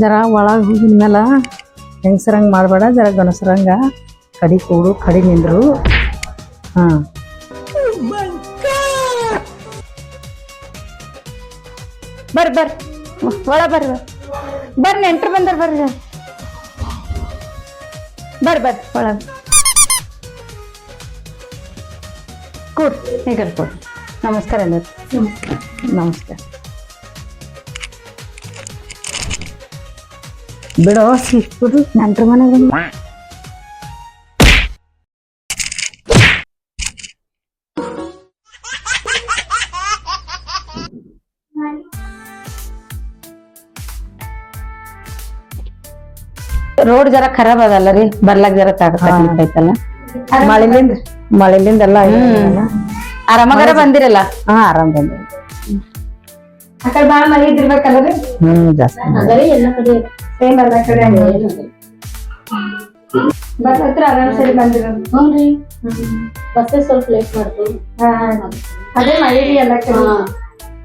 ಜರ ಒಳಗೆ ಹೋಗಿದ ಮೇಲೆ ಹೆಂಗಸರಂಗೆ ಮಾಡಬೇಡ ಜರ ಗಣಸರಂಗ ಕಡಿ ಕೂಡು ಕಡಿ ನಿಂದರು. ಹಾಂ. ಬರ್ರಿ ಬರ್ರಿ ಒಳ ಬರ್ರಿ ಬರ್ರಿ ನೆಂಟ್ರು ಬಂದ್ರೆ ಬರ್ರಿ. ಬರ್ರಿ ಬರ್ರಿ ಒಳಗೆ. ಕೂಡ್ ಈಗ ಕೂಡ್. ನಮಸ್ಕಾರ ಎಲ್ಲರು. ನಮಸ್ಕಾರ. ಬಿಡೋ ಸಿಕ್ಬಿಡು ನೆಂಟ್ರ ಮನೆಗೆ ರೋಡ್ ಜರ ಖರಾಬ್ ಅದಲ್ಲ ರೀ ಬರ್ಲಾಕ್ ಜರ ತಕಲಿಫ್ ಐತಲ್ಲ ಮಳಿಲಿಂದ? ಮಳಿಲಿಂದ ಎಲ್ಲ ಆರಾಮಾಗಾರ ಬಂದಿರಲ್ಲ? ಹಾ ಆರಾಮ್ ಬಂದೆ ಆ ಕಡೆ ಬಾಳ ಮನೆ ಇದ್ದಿರ್ಬೇಕಲ್ಲ ರೀ? ಹ್ಮ್ ಜಾಸ್ತಿ ಸೇಮ್ ಎಲ್ಲ ಕಡೆ ಬಸ್ ಹತ್ರ ಆರಾಮ್ ಸರಿ ಬಂದಿರೋ ರೀ ಬಸ್ಸೇ ಸ್ವಲ್ಪ ಲೇಟ್ ಮಾಡ್ತು. ಅದೇ ಮಳೆ ರೀ ಎಲ್ಲ ಕಡೆ.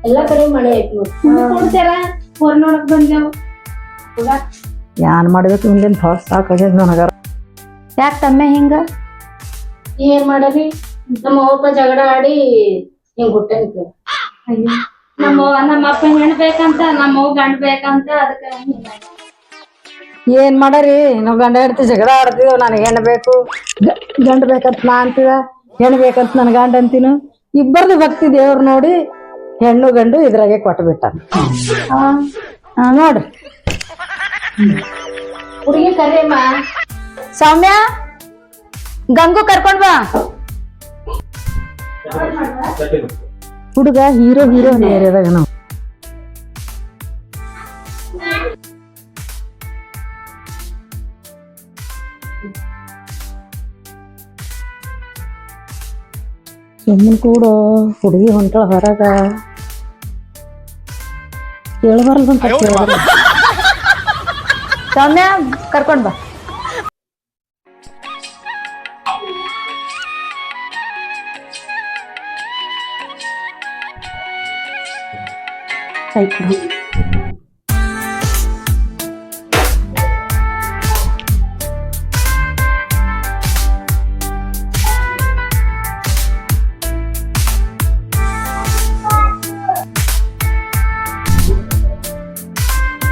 ಎಲ್ಲ ಕಡೆ ಮಳೆ ಐತಿ ನೋಡ್ತಾರ ಕೊಡ್ತಾರ? ಫೋನ್ ನೋಡಕ್ ಬಂದೇವು ಏನ್ ಮಾಡ್ಬೇಕು ಹಿಂದಿನ ಹೊಸ ಸಾಕಾಗ್ಯದ ನನಗಾರ ಯಾಕೆ ತಮ್ಮೆ ಹಿಂಗ? ಏನ್ ಮಾಡರಿ ನಮ್ಮ ಅವ್ವಪ್ಪ ಜಗಳ ಆಡಿ ಹಿಂಗ್ ಹುಟ್ಟ ನಮ್ಮ ನಮ್ಮ ಅಪ್ಪ ಹೆಣ್ ಬೇಕಂತ ನಮ್ಮ ಅವ್ವ ಗಂಡ ಬೇಕಂತ ಅದಕ್ಕೆ ಏನ್ ಮಾಡರಿ? ನಾವು ಗಂಡ ಹೆಂಡತಿ ಜಗಳ ಆಡ್ತಿದ್ದೇವ್ ನನಗೆ ಹೆಣ್ಣು ಬೇಕು. ಗ- ಗಂಡ ಬೇಕಂತ ನಾ ಅಂತಿದ ಹೆಣ್ ಬೇಕಂತ ನನ್ ಗಂಡ ಅಂತೀನು. ಇಬ್ಬರದು ಭಕ್ತಿ ದೇವ್ರು ನೋಡಿ ಹೆಣ್ಣು ಗಂಡು ಇದ್ರಾಗೆ ಕೊಟ್ಟು ಬಿಟ್ಟ ನೋಡ್ರಿ. ಹುಡುಗಿ ಕರಿಯಮ್ಮ ಸೌಮ್ಯ ಗಂಗು ಕರ್ಕೊಂಡ್ ಬಾ. ಹುಡುಗ ಹೀರೋ ಹೀರೋ ಏರಿಯಾದಾಗ ನಾವು. ಸುಮ್ಮನೆ ಕೂಡ ಹುಡುಗಿ ಹೊಂಟಳ ಹೊರಗ. ಕೇಳಬಾರ್ದಂತ ಕೇಳಿದ್ರೆ ಸೌಮ್ಯ ಕರ್ಕೊಂಡ್ ಬಾ. ಆಯ್ತು.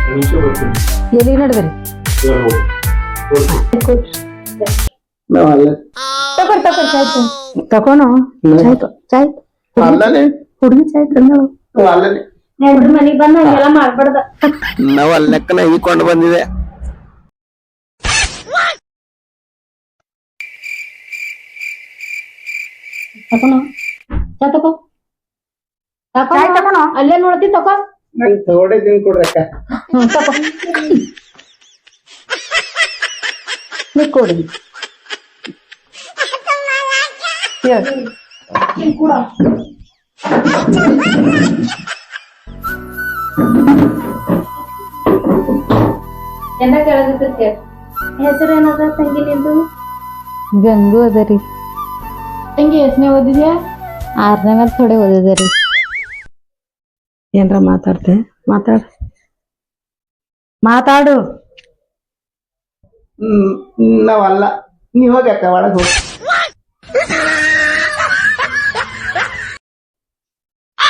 ಎಲ್ಲಿ ನಡ್ದ್ರಿ? ತಗೊಳ್ ತಗೊಳ್ ಚಾಯ್ತು ತಗೋಣ. ಚಾಯ್ ತ- ಚಾಯ್ ಅಲ್ಲನೆ. ಹುಡುಗಿ ಚಾಯ್ ತಂದಳು. ಅಲ್ಲನೆ. ನೆಂಟ್ರ ಮನಿಗ್ ಬಂದ ಹಂಗೆಲ್ಲ ಮಾಡ್ಬಾರ್ದ. ನಾವು ಈಕೊಂಡು ಬಂದಿದೆ. ತಕೊಣ ಚಾ ತಕೋ ತಕೋ ಚಾಯ್ ತಗೋಣ. ಅಲ್ಲೇ ನೋಡ್ತಿ ತಕೋ ತಗೊಡೆ ದಿನ ಕೊಡ್ರಕ್ಕ ಕೊಡಿ. ಎಲ್ಲ ಕೇಳದಿರ್ತೈತಿ ಹೆಸರು ಏನದ ತಂಗಿ ನಿಂದು? ಗಂಗು ಅದರಿ ತಂಗಿ ಎಷ್ಟನೇ ಓದಿದ್ಯಾ? ಆರನೇ ಮೇಲೆ ಥೋಡೆ ಓದಿದೆ ರೀ. ಏನ್ರ ಮಾತಾಡ್ತೆ ಮಾತಾಡ. ಮಾತಾಡು. ಹ್ಮ್ ನಾವಲ್ಲ. ನೀವ್ ಅಕ್ಕ ಒಳಗ್ ಹೋಗಿ.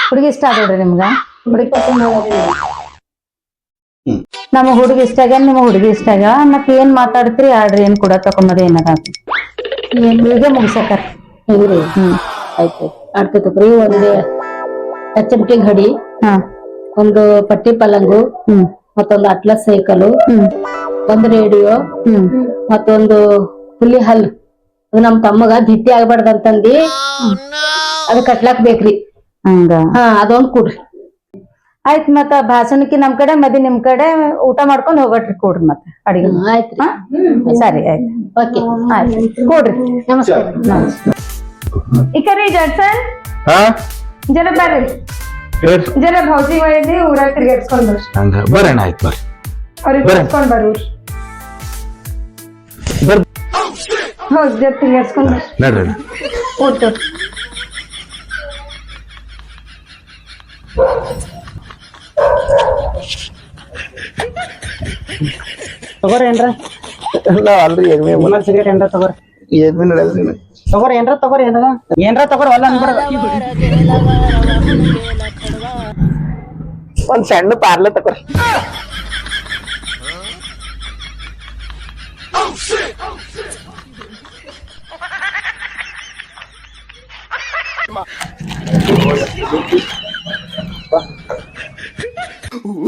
ಹುಡುಗಿ ಇಷ್ಟ ಆಗೋಡ್ರಿ ನಿಮ್ಗ? ಹುಡುಗಿ ಹುಡುಗಿ ಇಷ್ಟ ಆಗ್ಯಾನ ನಿಮ್ಮ ಹುಡುಗಿ ಇಷ್ಟ ಆಗ್ಯಾವ ಮತ್ ಏನ್ ಮಾತಾಡ್ತೀರಿ? ಆಡ್ರಿ ಏನ್ ಕೂಡ ತಕೊಂಬದ ಏನಾರ ಈಗ ಮುಗಿಸಕ ಇವ್ರಿ ಹ್ಮ್. ಆಯ್ತು ಆಡ್ತೈತಪ್ರಿ ಒಂದು ಚಮಟಿ ಘಡಿ ಹಾ. ಒಂದು ಪಟ್ಟಿ ಪಲಂಗು ಹ್ಮ್. ಮತ್ತೊಂದು ಅಟ್ಲಸ್ ಸೈಕಲ್ ಒಂದು ರೇಡಿಯೋ ಮತ್ತೊಂದು ಹುಲಿ ಹಲ್ಲು ಅದು ನಮ್ ತಮ್ಮಗ ಧಿತ್ತಿ ಆಗ್ಬಾರ್ದಂತಂದಿ ಅದು ಕಟ್ಲಾಕ್ ಬೇಕ್ರಿ. ಹಂಗ. ಹಾ ಅದೊಂದ್ ಕೊಡ್ರಿ. ಆಯ್ತ್ ಮತ್ತ ಭಾಷಣಕ್ಕೆ ನಮ್ ಕಡೆ ಮದಿ ನಿಮ್ ಕಡೆ ಊಟ ಮಾಡ್ಕೊಂಡ್ ಹೋಗಟ್ರಿ ಕೊಡ್ರಿ ಮತ್ತೆ ಅಡಿಗೆ. ಆಯ್ತ್ರಿ? ಸರಿ ಆಯ್ತು. ಓಕೆ. ಆಯ್ತು. ಕೊಡ್ರಿ. ನಮಸ್ಕಾರ. ಈ ಕರಿ ಜಡ್ಸನ್? ಜರ ಬರ್ರಿ ಜರ ಭೌಜಿ ಒಯ್ದಿ ಊರಾಗ ತಿರ್ಗಾಡ್ಸ್ಕೊಂಡ್ ಬರ್ರಿ. ಹಂಗ. ಬರೋಣ ಆಯ್ತು ಬರ್ರಿ. ಅವ್ರಿಗೆ ಬರ್ರಿ. ಕರ್ಕೊಂಡ್ ಬರ್ರಿ ಬರ್ರಿ. ಹೌದ್ ಜರ ತಿರ್ಗಾಡ್ಸ್ಕೊಂಡ್ ಬರ್ರಿ. ನಡ್ರಿ ಊಟ ತಗೋರಿ ಏನ್ರ? ಇಲ್ಲ ಅಲ್ರಿ ಏನ್ ಒಂದೊಂದ್ ಸಿಗರೇಟ್ ಏನ್ರ ತಗೋರಿ. ಎಮ್ಮೆ ನಡೆದ್ರಿ ತಗೋರಿ ಏನ್ರ ತಗೋರಿ ಏನಾರ? ಏನ್ರ ತಗೋರಿ ಅಲ್ಲ ಒಂದ್ ಸಣ್ಣ ಪಾರ್ಲೆ ತಕೋರಿ